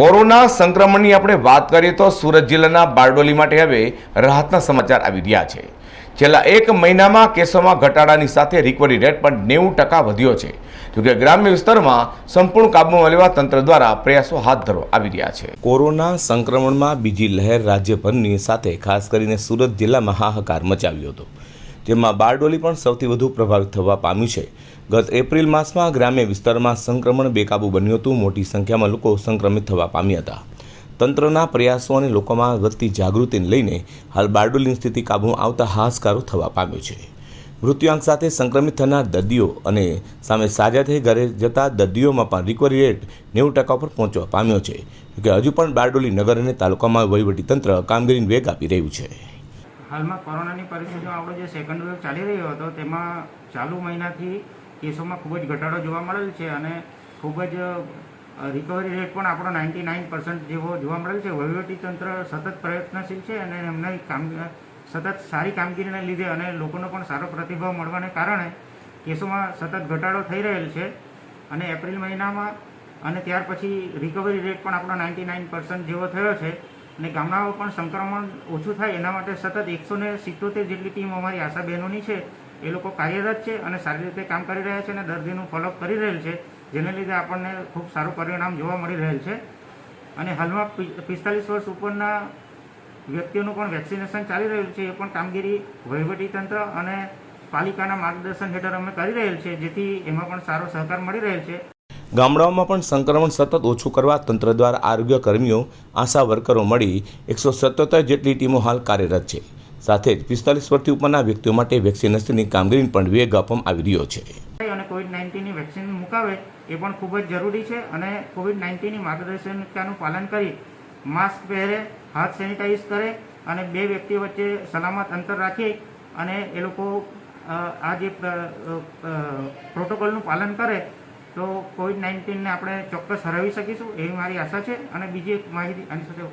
Corona સંક્રમણની આપણે વાત કરીએ તો સુરત જિલ્લાના બારડોલી માટે હવે રાહતના સમાચાર આવી રહ્યા છે. છેલ્લા એક મહિનામાં કેસોમાં ઘટાડાની સાથે રિકવરી રેટ પણ નેવું ટકા વધ્યો છે. જોકે ગ્રામ્ય વિસ્તારમાં સંપૂર્ણ કાબૂમાં લેવા તંત્ર દ્વારા પ્રયાસો હાથ ધરવા આવી રહ્યા છે. કોરોના સંક્રમણમાં બીજી લહેર રાજ્યભરની સાથે, ખાસ કરીને સુરત જિલ્લામાં હાહાકાર મચાવ્યો હતો. જેમાં બારડોલી પણ સૌથી વધુ પ્રભાવિત થવા પામ્યું છે. ગત એપ્રિલ માસમાં ગ્રામ્ય વિસ્તારમાં સંક્રમણ બેકાબુ બન્યું હતું. મોટી સંખ્યામાં લોકો સંક્રમિત થવા પામ્યા હતા. તંત્રના પ્રયાસો અને લોકોમાં વધતી જાગૃતિને લઈને હાલ બારડોલીની સ્થિતિ કાબૂમાં આવતા હાશકારો થવા પામ્યો છે. મૃત્યુઆંક સાથે સંક્રમિત થનાર દર્દીઓ અને સામે સાજા થઈ ઘરે જતા દર્દીઓમાં પણ રિકવરી રેટ નેવું ટકા પર પહોંચવા પામ્યો છે. કે હજુ પણ બારડોલી નગર અને તાલુકામાં વહીવટીતંત્ર કામગીરીને વેગ આપી રહ્યું છે. હાલમાં કોરોનાની પરિસ્થિતિમાં આપણો જે સેકન્ડ વેવ ચાલી રહ્યો હતો, તેમાં ચાલુ મહિનાથી કેસોમાં ખૂબ જ ઘટાડો જોવા મળેલ છે અને ખૂબ જ રિકવરી રેટ પણ આપણો નાઇન્ટી નાઇન પર્સન્ટ જેવો જોવા મળેલ છે. વહીવટીતંત્ર સતત પ્રયત્નશીલ છે અને એમની કામ, સતત સારી કામગીરીને લીધે અને લોકોનો પણ સારો પ્રતિભાવ મળવાને કારણે કેસોમાં સતત ઘટાડો થઈ રહેલ છે. અને એપ્રિલ મહિનામાં અને ત્યાર પછી રિકવરી રેટ પણ આપણો નાઇન્ટી નાઇન પર્સન્ટ જેવો થયો છે. અને ગામડાઓ પણ સંક્રમણ ઓછું થાય એના માટે સતત એકસો ને સિત્તોતેર જેટલી ટીમ અમારી આશા બહેનોની છે. એ લોકો કાર્યરત છે અને સારી રીતે કામ કરી રહ્યા છે અને દર્દીનું ફોલોઅપ કરી રહેલ છે, જેને લીધે આપણને ખૂબ સારું પરિણામ જોવા મળી રહેલ છે. અને હાલમાં પિસ્તાલીસ વર્ષ ઉપરના વ્યક્તિઓનું પણ વેક્સિનેશન ચાલી રહ્યું છે. એ પણ કામગીરી વહીવટીતંત્ર અને પાલિકાના માર્ગદર્શન હેઠળ અમે કરી રહેલ છે, જેથી એમાં પણ સારો સહકાર મળી રહેલ છે. ગામડાઓમાં પણ સંક્રમણ સતત ઓછું કરવા તંત્ર દ્વારા આરોગ્ય કર્મીઓ આશા વર્કરો મળી એકસો સત્યોતેર જેટલી ટીમો હાલ કાર્યરત છે. સાથે જ પિસ્તાલીસ વર્ષથી ઉપરના વ્યક્તિઓ માટે વેક્સિનેશનની કામગીરીને પણ વેગ આપવામાં આવી રહ્યો છે. અને કોવિડ નાઇન્ટીનની વેક્સિન મુકાવે એ પણ ખૂબ જ જરૂરી છે અને કોવિડ નાઇન્ટીનની માર્ગદર્શિકાનું પાલન કરી માસ્ક પહેરે, હાથ સેનિટાઈઝ કરે અને બે વ્યક્તિ વચ્ચે સલામત અંતર રાખી અને એ લોકો આ જે પ્રોટોકોલનું પાલન કરે તો કોવિડ નાઇન્ટીનને આપણે ચોક્કસ હરાવી શકીશું એવી મારી આશા છે અને બીજી એક માહિતી આની સાથે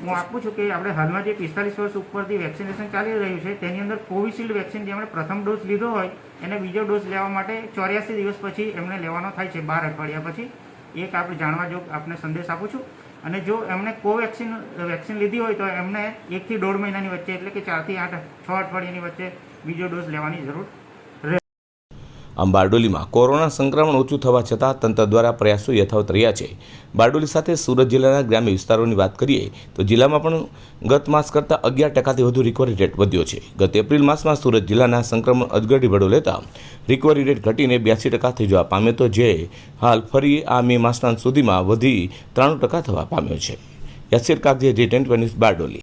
હું આપું છું કે આપણે હાલમાં જે પિસ્તાલીસ વર્ષ ઉપરથી વેક્સિનેશન ચાલી રહ્યું છે, તેની અંદર કોવિશિલ્ડ વેક્સિન જેમણે પ્રથમ ડોઝ લીધો હોય, એને બીજો ડોઝ લેવા માટે ચોર્યાસી દિવસ પછી એમને લેવાનો થાય છે, બાર અઠવાડિયા પછી. એક આપણે જાણવા જોગ આપને સંદેશ આપું છું. અને જો એમણે કોવેક્સિન, વેક્સિન લીધી હોય તો એમને એકથી દોઢ મહિનાની વચ્ચે એટલે કે ચારથી આઠ, છ અઠવાડિયાની વચ્ચે બીજો ડોઝ લેવાની જરૂર આમ બારડોલીમાં કોરોના સંક્રમણ ઓછું થવા છતાં તંત્ર દ્વારા પ્રયાસો યથાવત રહ્યા છે. બારડોલી સાથે સુરત જિલ્લાના ગ્રામ્ય વિસ્તારોની વાત કરીએ તો જિલ્લામાં પણ ગત માસ કરતાં અગિયાર ટકાથી વધુ રિકવરી રેટ વધ્યો છે. ગત એપ્રિલ માસમાં સુરત જિલ્લાના સંક્રમણ અજગડી ભડો લેતા રિકવરી રેટ ઘટીને બ્યાસી ટકા થઈ જવા પામ્યો તો જે હાલ ફરી આ મે માસના સુધીમાં વધી ત્રાણું ટકા થવા પામ્યો છે. યાસીર કાગજે જે ટેન્ટ બારડોલી.